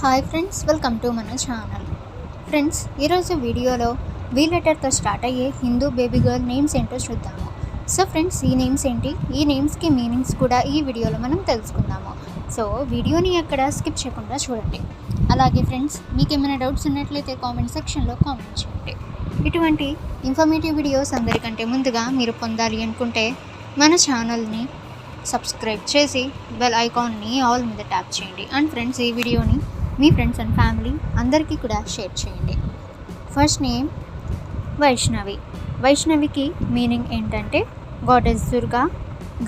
Hi friends welcome to మన channel friends ఈరోజు వీడియోలో వీ లెటర్తో స్టార్ట్ అయ్యే హిందూ బేబీ గర్ల్ నేమ్స్ ఏంటో చూద్దాము. సో ఫ్రెండ్స్ ఈ నేమ్స్ ఏంటి? ఈ నేమ్స్కి మీనింగ్స్ కూడా ఈ వీడియోలో మనం తెలుసుకుందాము. సో వీడియోని ఎక్కడ స్కిప్ చేయకుండా చూడండి. అలాగే ఫ్రెండ్స్ మీకు ఏమైనా డౌట్స్ ఉన్నట్లయితే కామెంట్ సెక్షన్లో కామెంట్ చేయండి. ఇటువంటి ఇన్ఫర్మేటివ్ వీడియోస్ అందరికంటే ముందుగా మీరు పొందాలి అనుకుంటే మన ఛానల్ని సబ్స్క్రైబ్ చేసి బెల్ ఐకాన్ని ఆల్ మీద ట్యాప్ చేయండి. అండ్ ఫ్రెండ్స్ ఈ వీడియోని మీ ఫ్రెండ్స్ అండ్ ఫ్యామిలీ అందరికీ కూడా షేర్ చేయండి. First name Vaishnavi. వైష్ణవికి మీనింగ్ ఏంటంటే గాడెస్ దుర్గా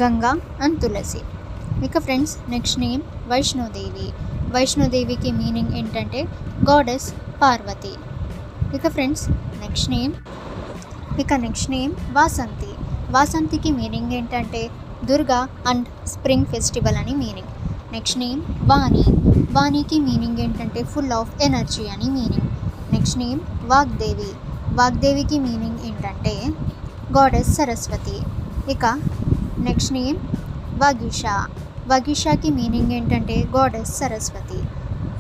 గంగా అండ్ తులసి. ఇక ఫ్రెండ్స్ నెక్స్ట్ నేమ్ వైష్ణోదేవి. వైష్ణోదేవికి మీనింగ్ ఏంటంటే గాడెస్ పార్వతి. ఇక ఫ్రెండ్స్ నెక్స్ట్ నేమ్ ఇక నెక్స్ట్ నేమ్ వాసంతి. వాసంతికి మీనింగ్ ఏంటంటే దుర్గా అండ్ స్ప్రింగ్ ఫెస్టివల్ అని మీనింగ్. నెక్స్ట్ నేమ్ వాణి వాణికి మీనింగ్ ఏంటంటే ఫుల్ ఆఫ్ ఎనర్జీ అని మీనింగ్ నెక్స్ట్ నేమ్ వాగ్దేవి వాగ్దేవికి మీనింగ్ ఏంటంటే గాడెస్ సరస్వతి ఇక నెక్స్ట్ నేమ్ వగీష వగీషాకి మీనింగ్ ఏంటంటే goddess Saraswati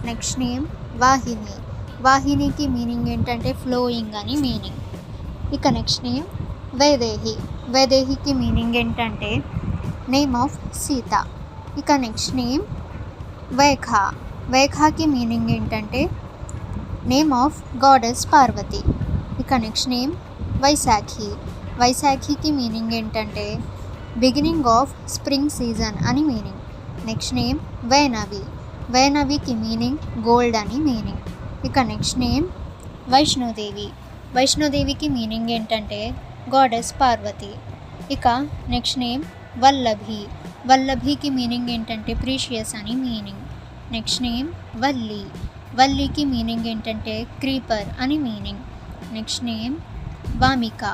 next name Vahini వాహినికి meaning ఏంటంటే ఫ్లోయింగ్ అని మీనింగ్ ఇక నెక్స్ట్ నేమ్ వైదేహి వైదేహికి మీనింగ్ ఏంటంటే నేమ్ ఆఫ్ సీత ఇక నెక్స్ట్ నేమ్ వైఖా. వైఖాకి మీనింగ్ ఏంటంటే నేమ్ ఆఫ్ గాడెస్ పార్వతి. ఇక నెక్స్ట్ నేమ్ వైశాఖి. వైశాఖికి మీనింగ్ ఏంటంటే బిగినింగ్ ఆఫ్ స్ప్రింగ్ సీజన్ అని meaning. Next name Vainavi. వైనవికి meaning gold అని మీనింగ్. ఇక నెక్స్ట్ నేమ్ వైష్ణోదేవి. వైష్ణోదేవికి మీనింగ్ ఏంటంటే గాడెస్ పార్వతి. ఇక నెక్స్ట్ నేమ్ వల్లభి. వల్లభికి మీనింగ్ ఏంటంటే ప్రీషియస్ అని మీనింగ్ నెక్స్ట్ నేమ్ వల్లి. వల్లికి మీనింగ్ ఏంటంటే క్రీపర్ అని మీనింగ్ నెక్స్ట్ నేమ్ వామిక.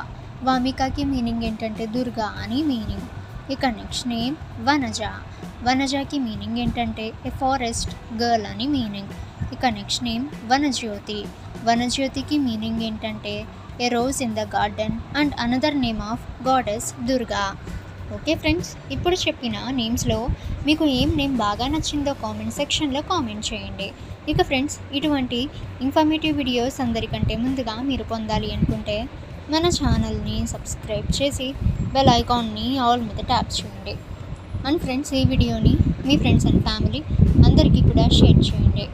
వామికకి మీనింగ్ ఏంటంటే దుర్గా అని మీనింగ్ ఇక నెక్స్ట్ నేమ్ వనజ. వనజకి మీనింగ్ ఏంటంటే ఏ ఫారెస్ట్ గర్ల్ అని మీనింగ్ ఇక నెక్స్ట్ నేమ్ వనజ్యోతి. వనజ్యోతికి మీనింగ్ ఏంటంటే a rose in the garden and another name of goddess Durga. Okay friends ఇప్పుడు చెప్పిన నేమ్స్లో మీకు ఏం నేమ్ బాగా నచ్చిందో కామెంట్ సెక్షన్లో కామెంట్ చేయండి. ఇక ఫ్రెండ్స్ ఇటువంటి ఇన్ఫర్మేటివ్ వీడియోస్ అందరికంటే ముందుగా మీరు పొందాలి అనుకుంటే మన ఛానల్ని సబ్స్క్రైబ్ చేసి బెల్ ఐకాన్ని ఆల్ మీద ట్యాప్ చేయండి. అండ్ ఫ్రెండ్స్ ఈ వీడియోని మీ ఫ్రెండ్స్ అండ్ ఫ్యామిలీ అందరికీ కూడా షేర్ చేయండి.